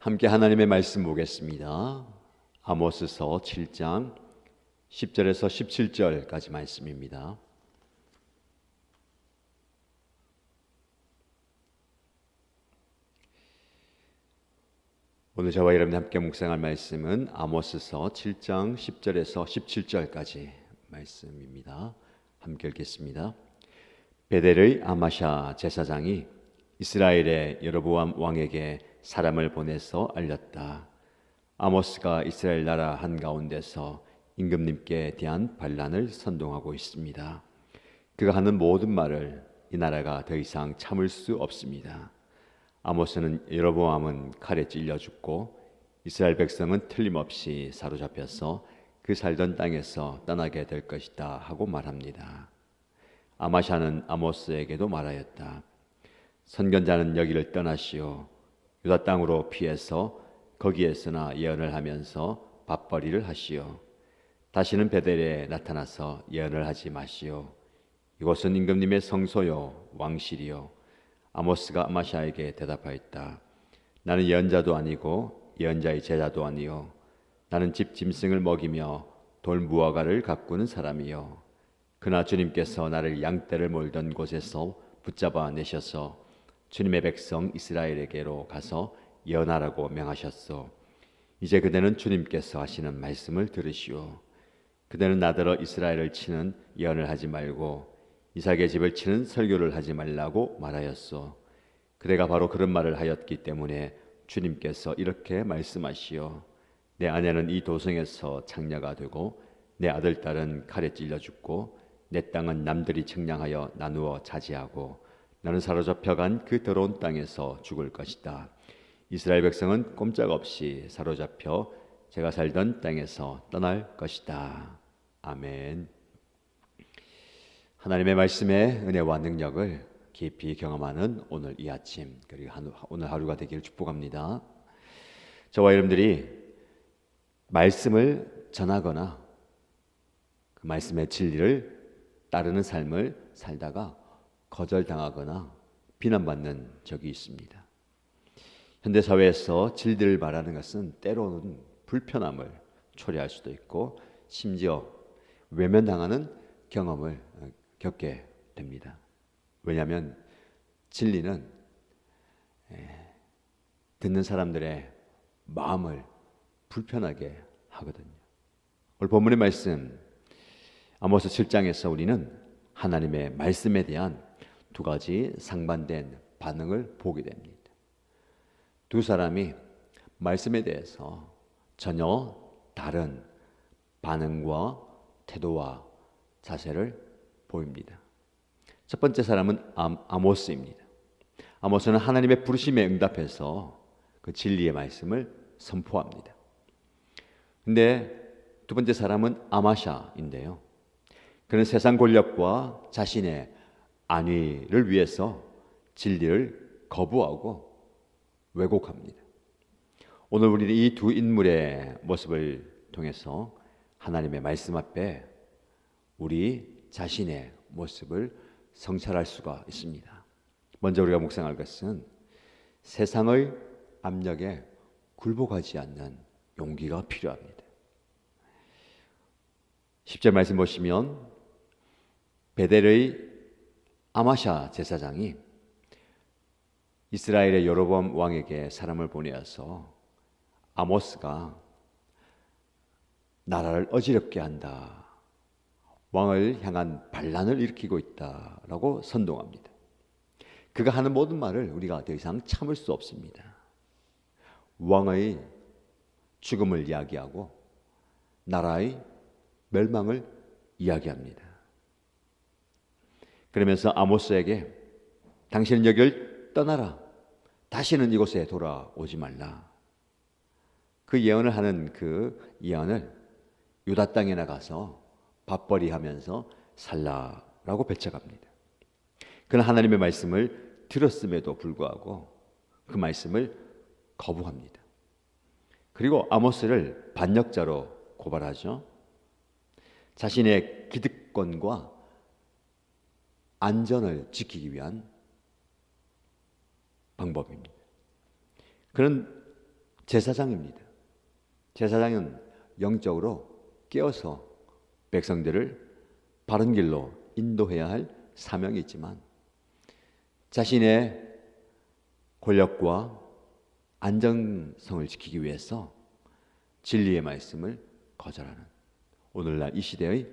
함께 하나님의 말씀 보겠습니다. 아모스서 7장 10절에서 17절까지 말씀입니다. 오늘 저와 여러분이 함께 묵상할 말씀은 아모스서 7장 10절에서 17절까지 말씀입니다. 함께 읽겠습니다. 베델의 아마샤 제사장이 이스라엘의 여로보암 왕에게 사람을 보내서 알렸다. 아모스가 이스라엘 나라 한가운데서 임금님께 대한 반란을 선동하고 있습니다. 그가 하는 모든 말을 이 나라가 더 이상 참을 수 없습니다. 아모스는 여로보암은 칼에 찔려 죽고 이스라엘 백성은 틀림없이 사로잡혀서 그 살던 땅에서 떠나게 될 것이다 하고 말합니다. 아마샤는 아모스에게도 말하였다. 선견자는 여기를 떠나시오. 유다 땅으로 피해서 거기에서나 예언을 하면서 밥벌이를 하시오. 다시는 베델에 나타나서 예언을 하지 마시오. 이곳은 임금님의 성소요 왕실이요. 아모스가 아마샤에게 대답하였다. 나는 예언자도 아니고 예언자의 제자도 아니요. 나는 집 짐승을 먹이며 돌 무화과를 가꾸는 사람이요. 그나 주님께서 나를 양떼를 몰던 곳에서 붙잡아 내셔서 주님의 백성 이스라엘에게로 가서 예언하라고 명하셨소. 이제 그대는 주님께서 하시는 말씀을 들으시오. 그대는 나더러 이스라엘을 치는 예언을 하지 말고 이삭의 집을 치는 설교를 하지 말라고 말하였소. 그대가 바로 그런 말을 하였기 때문에 주님께서 이렇게 말씀하시오. 내 아내는 이 도성에서 창녀가 되고 내 아들 딸은 칼에 찔려 죽고 내 땅은 남들이 측량하여 나누어 차지하고 나는 사로잡혀간 그 더러운 땅에서 죽을 것이다. 이스라엘 백성은 꼼짝없이 사로잡혀 제가 살던 땅에서 떠날 것이다. 아멘. 하나님의 말씀의 은혜와 능력을 깊이 경험하는 오늘 이 아침 그리고 오늘 하루가 되기를 축복합니다. 저와 여러분들이 말씀을 전하거나 그 말씀의 진리를 따르는 삶을 살다가 거절당하거나 비난받는 적이 있습니다. 현대 사회에서 진리를 말하는 것은 때로는 불편함을 초래할 수도 있고 심지어 외면당하는 경험을 겪게 됩니다. 왜냐하면 진리는 듣는 사람들의 마음을 불편하게 하거든요. 오늘 본문의 말씀 아모스 7장에서 우리는 하나님의 말씀에 대한 두 가지 상반된 반응을 보게 됩니다. 두 사람이 말씀에 대해서 전혀 다른 반응과 태도와 자세를 보입니다. 첫 번째 사람은 아모스입니다. 아모스는 하나님의 부르심에 응답해서 그 진리의 말씀을 선포합니다. 근데 두 번째 사람은 아마샤인데요. 그는 세상 권력과 자신의 안위를 위해서 진리를 거부하고 왜곡합니다. 오늘 우리는 이 두 인물의 모습을 통해서 하나님의 말씀 앞에 우리 자신의 모습을 성찰할 수가 있습니다. 먼저 우리가 묵상할 것은 세상의 압력에 굴복하지 않는 용기가 필요합니다. 10절 말씀 보시면 베델의 아마샤 제사장이 이스라엘의 여로보암 왕에게 사람을 보내어서 아모스가 나라를 어지럽게 한다. 왕을 향한 반란을 일으키고 있다라고 선동합니다. 그가 하는 모든 말을 우리가 더 이상 참을 수 없습니다. 왕의 죽음을 이야기하고 나라의 멸망을 이야기합니다. 그러면서 아모스에게 당신은 여기를 떠나라. 다시는 이곳에 돌아오지 말라. 그 예언을 하는 그 예언을 유다 땅에 나가서 밥벌이 하면서 살라라고 배척합니다. 그는 하나님의 말씀을 들었음에도 불구하고 그 말씀을 거부합니다. 그리고 아모스를 반역자로 고발하죠. 자신의 기득권과 안전을 지키기 위한 방법입니다. 그는 제사장입니다. 제사장은 영적으로 깨어서 백성들을 바른 길로 인도해야 할 사명이 있지만 자신의 권력과 안정성을 지키기 위해서 진리의 말씀을 거절하는 오늘날 이 시대의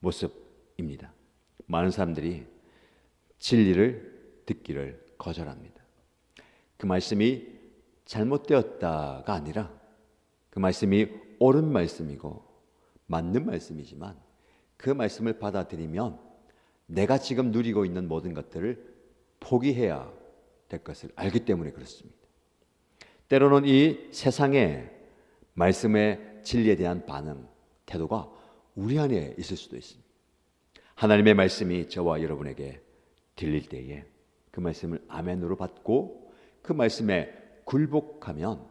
모습입니다. 많은 사람들이 진리를 듣기를 거절합니다. 그 말씀이 잘못되었다가 아니라 그 말씀이 옳은 말씀이고 맞는 말씀이지만 그 말씀을 받아들이면 내가 지금 누리고 있는 모든 것들을 포기해야 될 것을 알기 때문에 그렇습니다. 때로는 이 세상의 말씀의 진리에 대한 반응, 태도가 우리 안에 있을 수도 있습니다. 하나님의 말씀이 저와 여러분에게 들릴 때에 그 말씀을 아멘으로 받고 그 말씀에 굴복하면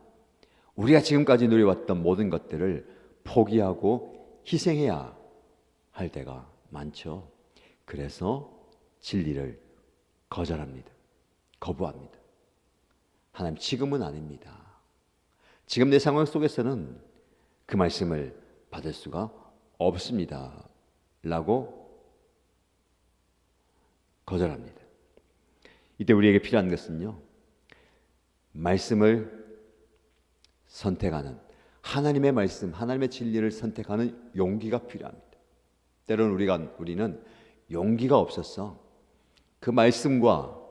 우리가 지금까지 누려왔던 모든 것들을 포기하고 희생해야 할 때가 많죠. 그래서 진리를 거절합니다. 거부합니다. 하나님 지금은 아닙니다. 지금 내 상황 속에서는 그 말씀을 받을 수가 없습니다. 라고 거절합니다. 이때 우리에게 필요한 것은요. 말씀을 선택하는 하나님의 말씀, 하나님의 진리를 선택하는 용기가 필요합니다. 때로는 우리가 우리는 용기가 없었어. 그 말씀과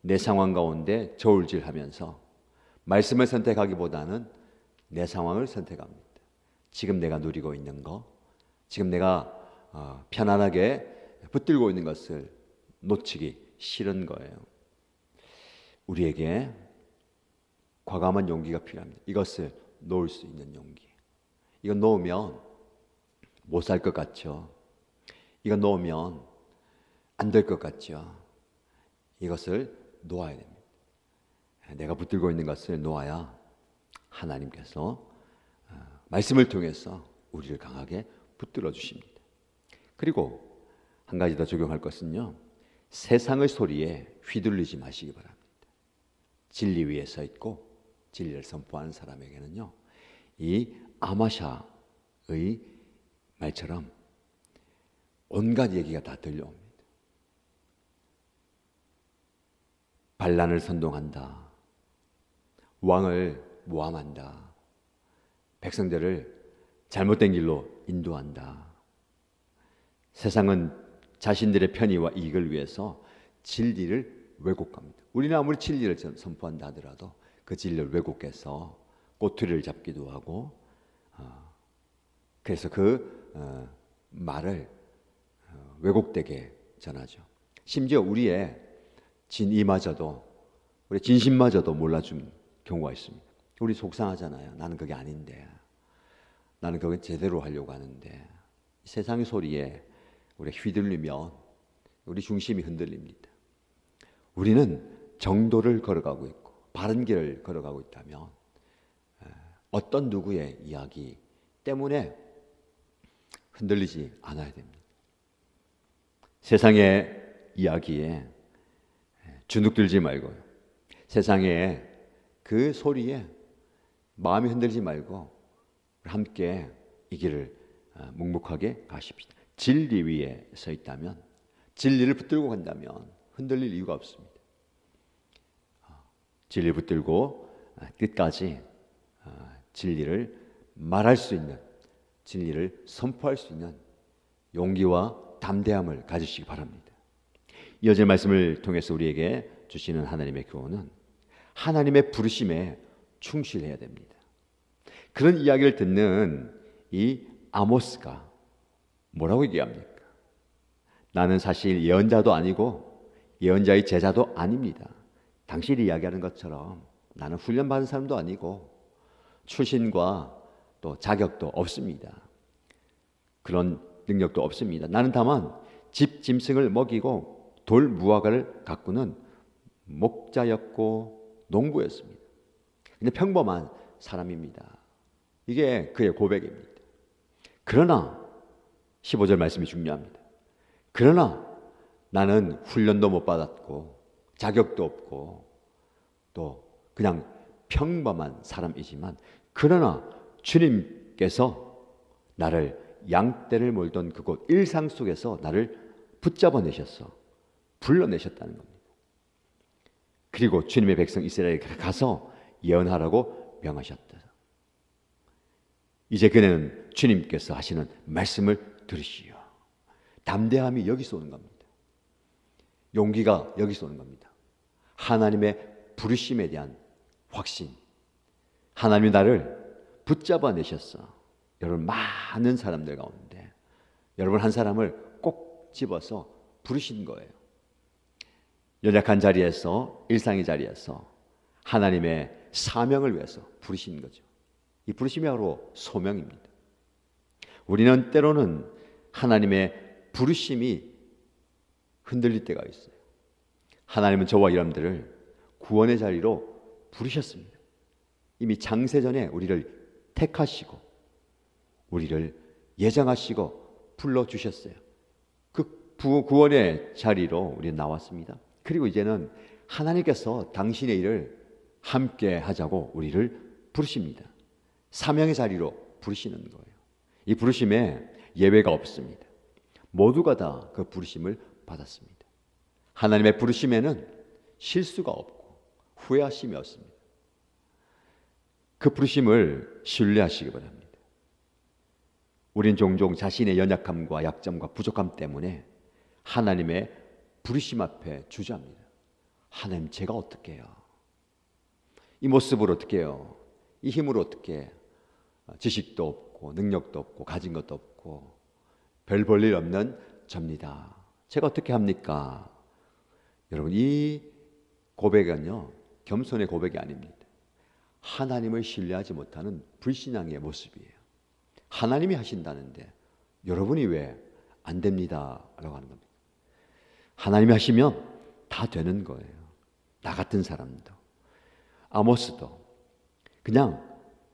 내 상황 가운데 저울질하면서 말씀을 선택하기보다는 내 상황을 선택합니다. 지금 내가 누리고 있는 거, 지금 내가 어, 편안하게 붙들고 있는 것을 놓치기 싫은 거예요. 우리에게 과감한 용기가 필요합니다. 이것을 놓을 수 있는 용기. 이거 놓으면 못 살 것 같죠. 이거 놓으면 안 될 것 같죠. 이것을 놓아야 됩니다. 내가 붙들고 있는 것을 놓아야 하나님께서 어, 말씀을 통해서 우리를 강하게 붙들어 주십니다. 그리고 한 가지 더 적용할 것은요. 세상의 소리에 휘둘리지 마시기 바랍니다. 진리 위에 서 있고 진리를 선포하는 사람에게는요. 이 아마샤의 말처럼 온갖 얘기가 다 들려옵니다. 반란을 선동한다. 왕을 모함한다. 백성들을 잘못된 길로 인도한다. 세상은 자신들의 편의와 이익을 위해서 진리를 왜곡합니다. 우리는 아무리 진리를 선포한다 하더라도 그 진리를 왜곡해서 꼬투리를 잡기도 하고 어, 그래서 그 어, 말을 어, 왜곡되게 전하죠. 심지어 우리의 진이마저도 우리 진심마저도 몰라준 경우가 있습니다. 우리 속상하잖아요. 나는 그게 아닌데. 나는 그게 제대로 하려고 하는데. 세상의 소리에 우리가 휘둘리면 우리 중심이 흔들립니다. 우리는 정도를 걸어가고 있고 바른 길을 걸어가고 있다면 어떤 누구의 이야기 때문에 흔들리지 않아야 됩니다. 세상의 이야기에 주눅들지 말고요. 세상의 그 소리에 마음이 흔들지 말고 함께 이 길을 어, 묵묵하게 가십시다. 진리 위에 서 있다면 진리를 붙들고 간다면 흔들릴 이유가 없습니다. 어, 진리 붙들고 어, 끝까지 진리를 말할 수 있는 진리를 선포할 수 있는 용기와 담대함을 가지시기 바랍니다. 이어질 말씀을 통해서 우리에게 주시는 하나님의 교훈은 하나님의 부르심에 충실해야 됩니다. 그런 이야기를 듣는 이 아모스가 뭐라고 얘기합니까? 나는 사실 예언자도 아니고 예언자의 제자도 아닙니다. 당신이 이야기하는 것처럼 나는 훈련받은 사람도 아니고 출신과 또 자격도 없습니다. 그런 능력도 없습니다. 나는 다만 집 짐승을 먹이고 돌 무화과를 가꾸는 목자였고 농부였습니다. 근데 평범한 사람입니다. 이게 그의 고백입니다. 그러나 15절 말씀이 중요합니다. 그러나 나는 훈련도 못 받았고 자격도 없고 또 그냥 평범한 사람이지만 그러나 주님께서 나를 양떼를 몰던 그곳 일상 속에서 나를 붙잡아내셨어. 불러내셨다는 겁니다. 그리고 주님의 백성 이스라엘에 가서 예언하라고 명하셨다. 이제 그는 주님께서 하시는 말씀을 들으시오. 담대함이 여기서 오는 겁니다. 용기가 여기서 오는 겁니다. 하나님의 부르심에 대한 확신. 하나님이 나를 붙잡아 내셨어. 여러분 많은 사람들 가운데 여러분 한 사람을 꼭 집어서 부르신 거예요. 연약한 자리에서 일상의 자리에서 하나님의 사명을 위해서 부르신 거죠. 이 부르심이 바로 소명입니다. 우리는 때로는 하나님의 부르심이 흔들릴 때가 있어요. 하나님은 저와 여러분들을 구원의 자리로 부르셨습니다. 이미 장세전에 우리를 택하시고 우리를 예정하시고 불러 주셨어요. 그 구원의 자리로 우리는 나왔습니다. 그리고 이제는 하나님께서 당신의 일을 함께 하자고 우리를 부르십니다. 사명의 자리로 부르시는 거예요. 이 부르심에 예외가 없습니다. 모두가 다 그 부르심을 받았습니다. 하나님의 부르심에는 실수가 없고 후회하심이 없습니다. 그 부르심을 신뢰하시기 바랍니다. 우린 종종 자신의 연약함과 약점과 부족함 때문에 하나님의 부르심 앞에 주저합니다. 하나님 제가 어떻게 해요? 이 모습으로 어떻게 해요? 이 힘으로 어떻게 지식도 없고 능력도 없고 가진 것도 없고 별 볼 일 없는 접니다. 제가 어떻게 합니까? 여러분 이 고백은요 겸손의 고백이 아닙니다. 하나님을 신뢰하지 못하는 불신앙의 모습이에요. 하나님이 하신다는데 여러분이 왜 안 됩니다. 라고 하는 겁니다. 하나님이 하시면 다 되는 거예요. 나 같은 사람도. 아모스도 그냥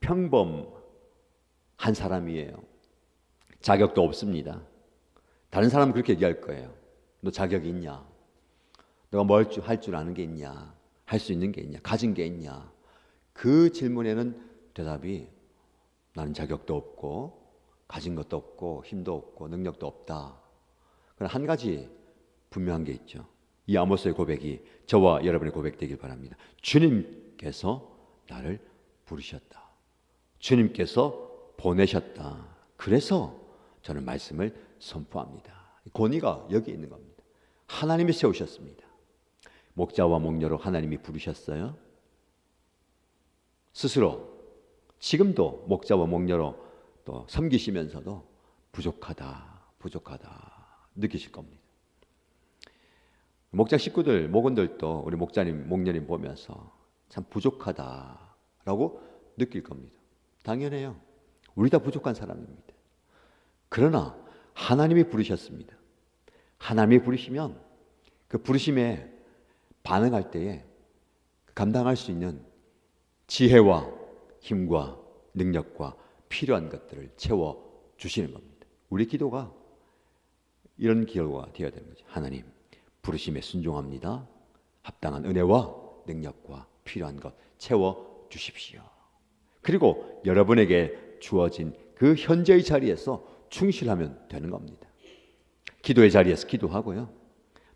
평범 한 사람이에요. 자격도 없습니다. 다른 사람은 그렇게 얘기할 거예요. 너 자격이 있냐? 너가 뭘할줄 아는 게 있냐? 할 수 있는 게 있냐? 가진 게 있냐? 그 질문에는 대답이 나는 자격도 없고 가진 것도 없고 힘도 없고 능력도 없다. 그러나 한 가지 분명한 게 있죠. 이 아모스의 고백이 저와 여러분의 고백되길 바랍니다. 주님께서 나를 부르셨다. 주님께서 보내셨다. 그래서 저는 말씀을 선포합니다. 권위가 여기 있는 겁니다. 하나님이 세우셨습니다. 목자와 목녀로 하나님이 부르셨어요. 스스로 지금도 목자와 목녀로 또 섬기시면서도 부족하다, 부족하다 느끼실 겁니다. 목자 식구들, 목원들도 우리 목자님, 목녀님 보면서 참 부족하다라고 느낄 겁니다. 당연해요. 우리 다 부족한 사람입니다. 그러나 하나님이 부르셨습니다. 하나님이 부르시면 그 부르심에 반응할 때에 감당할 수 있는 지혜와 힘과 능력과 필요한 것들을 채워 주시는 겁니다. 우리 기도가 이런 기도가 되어야 되는 거죠. 하나님, 부르심에 순종합니다. 합당한 은혜와 능력과 필요한 것 채워 주십시오. 그리고 여러분에게 주어진 그 현재의 자리에서 충실하면 되는 겁니다. 기도의 자리에서 기도하고요.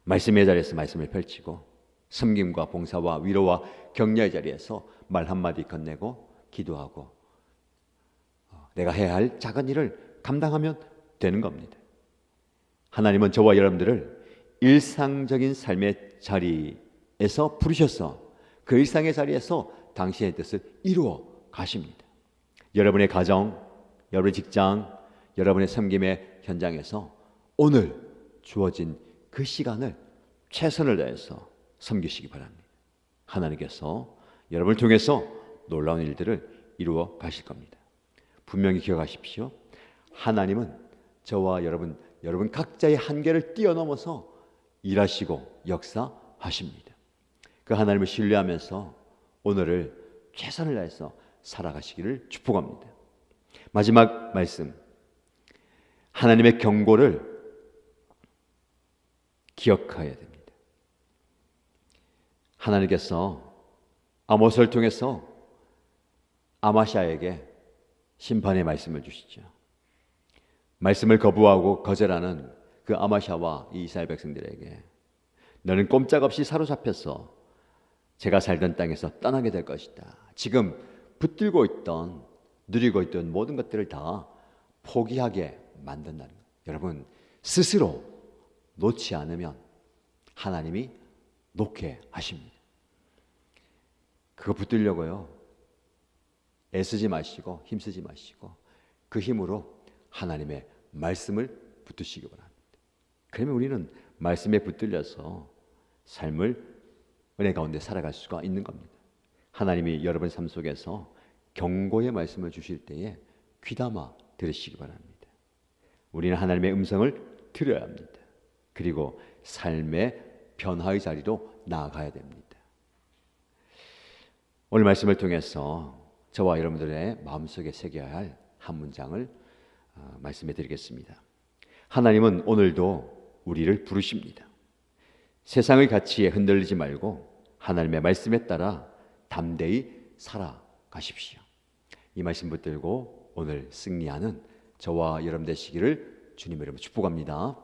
말씀의 자리에서 말씀을 펼치고 섬김과 봉사와 위로와 격려의 자리에서 말 한마디 건네고 기도하고 어, 내가 해야 할 작은 일을 감당하면 되는 겁니다. 하나님은 저와 여러분들을 일상적인 삶의 자리에서 부르셔서 그 일상의 자리에서 당신의 뜻을 이루어 가십니다. 여러분의 가정, 여러분의 직장, 여러분의 섬김의 현장에서 오늘 주어진 그 시간을 최선을 다해서 섬기시기 바랍니다. 하나님께서 여러분을 통해서 놀라운 일들을 이루어 가실 겁니다. 분명히 기억하십시오. 하나님은 저와 여러분, 여러분 각자의 한계를 뛰어넘어서 일하시고 역사하십니다. 그 하나님을 신뢰하면서 오늘을 최선을 다해서 살아가시기를 축복합니다. 마지막 말씀. 하나님의 경고를 기억해야 됩니다. 하나님께서 아모스를 통해서 아마샤에게 심판의 말씀을 주시죠. 말씀을 거부하고 거절하는 그 아마샤와 이 이스라엘 백성들에게 너는 꼼짝없이 사로잡혀서 제가 살던 땅에서 떠나게 될 것이다. 지금 붙들고 있던 누리고 있던 모든 것들을 다 포기하게 만든다는 것. 여러분 스스로 놓지 않으면 하나님이 놓게 하십니다. 그거 붙들려고요. 애쓰지 마시고 힘쓰지 마시고 그 힘으로 하나님의 말씀을 붙드시기 바랍니다. 그러면 우리는 말씀에 붙들려서 삶을 은혜 가운데 살아갈 수가 있는 겁니다. 하나님이 여러분 삶 속에서 경고의 말씀을 주실 때에 귀담아 들으시기 바랍니다. 우리는 하나님의 음성을 들어야 합니다. 그리고 삶의 변화의 자리로 나아가야 됩니다. 오늘 말씀을 통해서 저와 여러분들의 마음속에 새겨야 할 한 문장을 어, 말씀해 드리겠습니다. 하나님은 오늘도 우리를 부르십니다. 세상의 가치에 흔들리지 말고 하나님의 말씀에 따라 담대히 살아가십시오. 이 말씀 붙들고 오늘 승리하는 저와 여러분 되시기를 주님의 이름으로 축복합니다.